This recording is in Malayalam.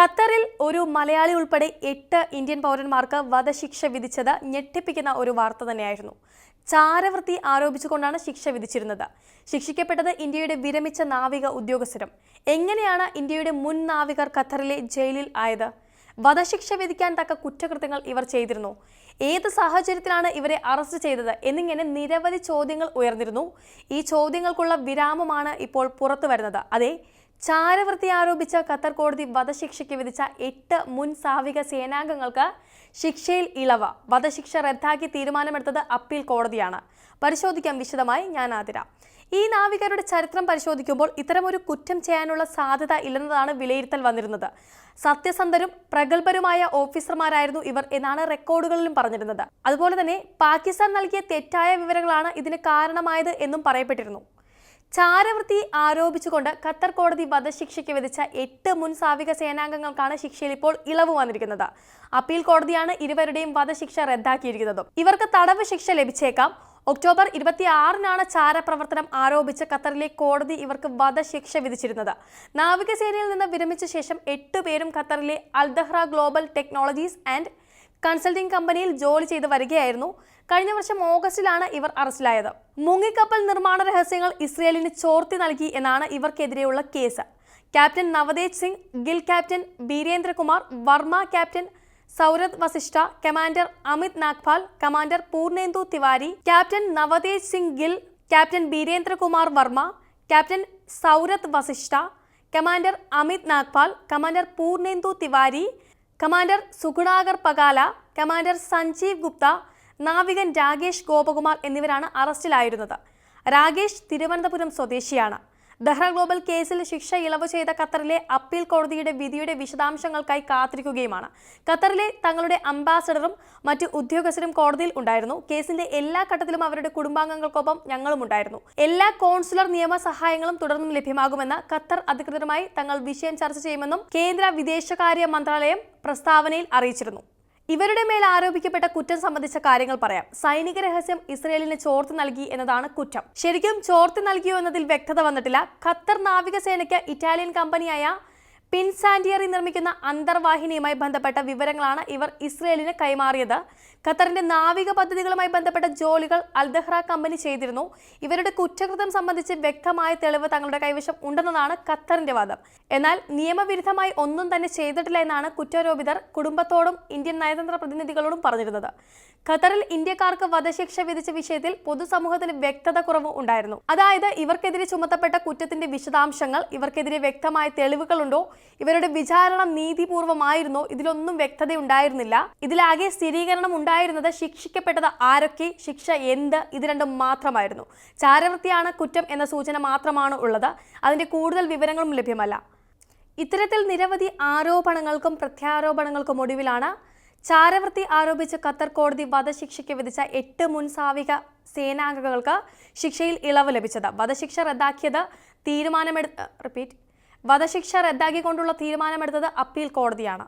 ഖത്തറിൽ ഒരു മലയാളി ഉൾപ്പെടെ എട്ട് ഇന്ത്യൻ പൗരന്മാർക്ക് വധശിക്ഷ വിധിച്ചത് ഞെട്ടിപ്പിക്കുന്ന ഒരു വാർത്ത തന്നെയായിരുന്നു. ചാരവൃത്തി ആരോപിച്ചുകൊണ്ടാണ് ശിക്ഷ വിധിച്ചിരുന്നത്. ശിക്ഷിക്കപ്പെട്ടത് ഇന്ത്യയുടെ വിരമിച്ച നാവിക ഉദ്യോഗസ്ഥരും. എങ്ങനെയാണ് ഇന്ത്യയുടെ മുൻ നാവികർ ഖത്തറിലെ ജയിലിൽ ആയത്? വധശിക്ഷ വിധിക്കാൻ തക്ക കുറ്റകൃത്യങ്ങൾ ഇവർ ചെയ്തിരുന്നു. ഏത് സാഹചര്യത്തിലാണ് ഇവരെ അറസ്റ്റ് ചെയ്തത്? എന്നിങ്ങനെ നിരവധി ചോദ്യങ്ങൾ ഉയർന്നിരുന്നു. ഈ ചോദ്യങ്ങൾക്കുള്ള വിരാമമാണ് ഇപ്പോൾ പുറത്തു വരുന്നത് അതെ ചാരവൃത്തി ആരോപിച്ച ഖത്തർ കോടതി വധശിക്ഷയ്ക്ക് വിധിച്ച എട്ട് മുൻ സാവിക സേനാംഗങ്ങൾക്ക് ശിക്ഷയിൽ ഇളവ്. വധശിക്ഷ റദ്ദാക്കി തീരുമാനമെടുത്തത് അപ്പീൽ കോടതിയാണ്. പരിശോധിക്കാം വിശദമായി ഞാൻ ആതിര. ഈ നാവികരുടെ ചരിത്രം പരിശോധിക്കുമ്പോൾ ഇത്തരമൊരു കുറ്റം ചെയ്യാനുള്ള സാധ്യത ഇല്ലെന്നതാണ് വിലയിരുത്തൽ വന്നിരുന്നത്. സത്യസന്ധരും പ്രഗത്ഭരുമായ ഓഫീസർമാരായിരുന്നു ഇവർ എന്നാണ് റെക്കോർഡുകളിലും പറഞ്ഞിരുന്നത്. അതുപോലെ തന്നെ പാകിസ്ഥാൻ നൽകിയ തെറ്റായ വിവരങ്ങളാണ് ഇതിന് കാരണമായത് എന്നും പറയപ്പെട്ടിരുന്നു. ചാരവൃത്തി ആരോപിച്ചുകൊണ്ട് ഖത്തർ കോടതി വധശിക്ഷയ്ക്ക് വിധിച്ച എട്ട് മുൻ സാവിക സേനാംഗങ്ങൾക്കാണ് ശിക്ഷയിൽ ഇപ്പോൾ ഇളവ് വന്നിരിക്കുന്നത്. അപ്പീൽ കോടതിയാണ് ഇരുവരുടെയും വധശിക്ഷ റദ്ദാക്കിയിരിക്കുന്നത്. ഇവർക്ക് തടവ് ശിക്ഷ ലഭിച്ചേക്കാം. ഒക്ടോബർ ഇരുപത്തി ആറിനാണ് ചാരപ്രവർത്തനം ആരോപിച്ച് ഖത്തറിലെ കോടതി ഇവർക്ക് വധശിക്ഷ വിധിച്ചിരുന്നത്. നാവികസേനയിൽ നിന്ന് വിരമിച്ച ശേഷം എട്ട് പേരും ഖത്തറിലെ Al Dahra global technologies and consulting കമ്പനിയിൽ ജോലി ചെയ്ത് വരികയായിരുന്നു. കഴിഞ്ഞ വർഷം ഓഗസ്റ്റിലാണ് ഇവർ അറസ്റ്റിലായത്. മുങ്ങിക്കപ്പൽ നിർമ്മാണ രഹസ്യങ്ങൾ ഇസ്രയേലിന് ചോർത്തി നൽകി എന്നാണ് ഇവർക്കെതിരെയുള്ള case. Captain Navtej Singh Gill captain Birendra Kumar Verma captain Saurabh Vashisht commander Amit Nagpal commander Purnendu Tiwari captain Navtej Singh Gill captain Birendra Kumar Verma captain Saurabh Vashisht commander Amit Nagpal commander Purnendu Tiwari commander Sugunakar Pakala commander Sanjeev Gupta നാവികൻ Rakesh Gopakumar എന്നിവരാണ് അറസ്റ്റിലായിരുന്നത്. രാകേഷ് തിരുവനന്തപുരം സ്വദേശിയാണ്. ദഹ്റ ഗ്ലോബൽ കേസിൽ ശിക്ഷ ഇളവ് ചെയ്ത ഖത്തറിലെ അപ്പീൽ കോടതിയുടെ വിധിയുടെ വിശദാംശങ്ങൾക്കായി കാത്തിരിക്കുകയുമാണ്. ഖത്തറിലെ തങ്ങളുടെ അംബാസഡറും മറ്റ് ഉദ്യോഗസ്ഥരും കോടതിയിൽ ഉണ്ടായിരുന്നു. കേസിന്റെ എല്ലാ ഘട്ടത്തിലും അവരുടെ കുടുംബാംഗങ്ങൾക്കൊപ്പം ഞങ്ങളും ഉണ്ടായിരുന്നു. എല്ലാ കോൺസുലർ നിയമ സഹായങ്ങളും തുടർന്നും ലഭ്യമാകുമെന്ന് ഖത്തർ അധികൃതരുമായി തങ്ങൾ വിഷയം ചർച്ച ചെയ്യുമെന്നും കേന്ദ്ര വിദേശകാര്യ മന്ത്രാലയം പ്രസ്താവനയിൽ അറിയിച്ചിരുന്നു. ഇവരുടെ മേൽ ആരോപിക്കപ്പെട്ട കുറ്റം സംബന്ധിച്ച കാര്യങ്ങൾ പറയാം. സൈനിക രഹസ്യം ഇസ്രയേലിന് ചോർത്തി നൽകി എന്നതാണ് കുറ്റം. ശരിക്കും ചോർത്തി നൽകിയോ എന്നതിൽ വ്യക്തത വന്നിട്ടില്ല. ഖത്തർ നാവികസേനയ്ക്ക് ഇറ്റാലിയൻ കമ്പനിയായ പിൻസാൻഡിയറി നിർമ്മിക്കുന്ന അന്തർവാഹിനിയുമായി ബന്ധപ്പെട്ട വിവരങ്ങളാണ് ഇവർ ഇസ്രയേലിന് കൈമാറിയത്. ഖത്തറിന്റെ നാവിക പദ്ധതികളുമായി ബന്ധപ്പെട്ട ജോലികൾ അൽദഹ്റ കമ്പനി ചെയ്തിരുന്നു. ഇവരുടെ കുറ്റകൃത്യം സംബന്ധിച്ച് വ്യക്തമായ തെളിവ് തങ്ങളുടെ കൈവശം ഉണ്ടെന്നതാണ് ഖത്തറിന്റെ വാദം. എന്നാൽ നിയമവിരുദ്ധമായി ഒന്നും തന്നെ ചെയ്തിട്ടില്ല എന്നാണ് കുറ്റാരോപിതർ കുടുംബത്തോടും ഇന്ത്യൻ നയതന്ത്ര പ്രതിനിധികളോടും പറഞ്ഞിരുന്നത്. ഖത്തറിൽ ഇന്ത്യക്കാർക്ക് വധശിക്ഷ വിധിച്ച വിഷയത്തിൽ പൊതുസമൂഹത്തിന് വ്യക്തത കുറവ് ഉണ്ടായിരുന്നു. അതായത് ഇവർക്കെതിരെ ചുമത്തപ്പെട്ട കുറ്റത്തിന്റെ വിശദാംശങ്ങൾ ഇവർക്കെതിരെ വ്യക്തമായ തെളിവുകളുണ്ടോ ഇവരുടെ വിചാരണ നീതിപൂർവമായിരുന്നോ ഇതിലൊന്നും വ്യക്തതയുണ്ടായിരുന്നില്ല. ഇതിലാകെ സ്ഥിരീകരണം ഉണ്ടായിരുന്നത് ശിക്ഷിക്കപ്പെട്ടത് ആരൊക്കെ ശിക്ഷ എന്ത് ഇത് രണ്ടും മാത്രമായിരുന്നു. ചാരവൃത്തിയാണ് കുറ്റം എന്ന സൂചന മാത്രമാണ് ഉള്ളത്. അതിന്റെ കൂടുതൽ വിവരങ്ങളും ലഭ്യമല്ല. ഇത്തരത്തിൽ നിരവധി ആരോപണങ്ങൾക്കും പ്രത്യാരോപണങ്ങൾക്കും ഒടുവിലാണ് ചാരവൃത്തി ആരോപിച്ച് ഖത്തർ കോടതി വധശിക്ഷയ്ക്ക് വിധിച്ച എട്ട് മുൻസാവിക സേനാംഗങ്ങൾക്ക് ശിക്ഷയിൽ ഇളവ് ലഭിച്ചത്. വധശിക്ഷ റദ്ദാക്കിയത് തീരുമാനമെടു റിപ്പീറ്റ് വധശിക്ഷ റദ്ദാക്കിക്കൊണ്ടുള്ള തീരുമാനമെടുത്തത് അപ്പീൽ കോടതിയാണ്.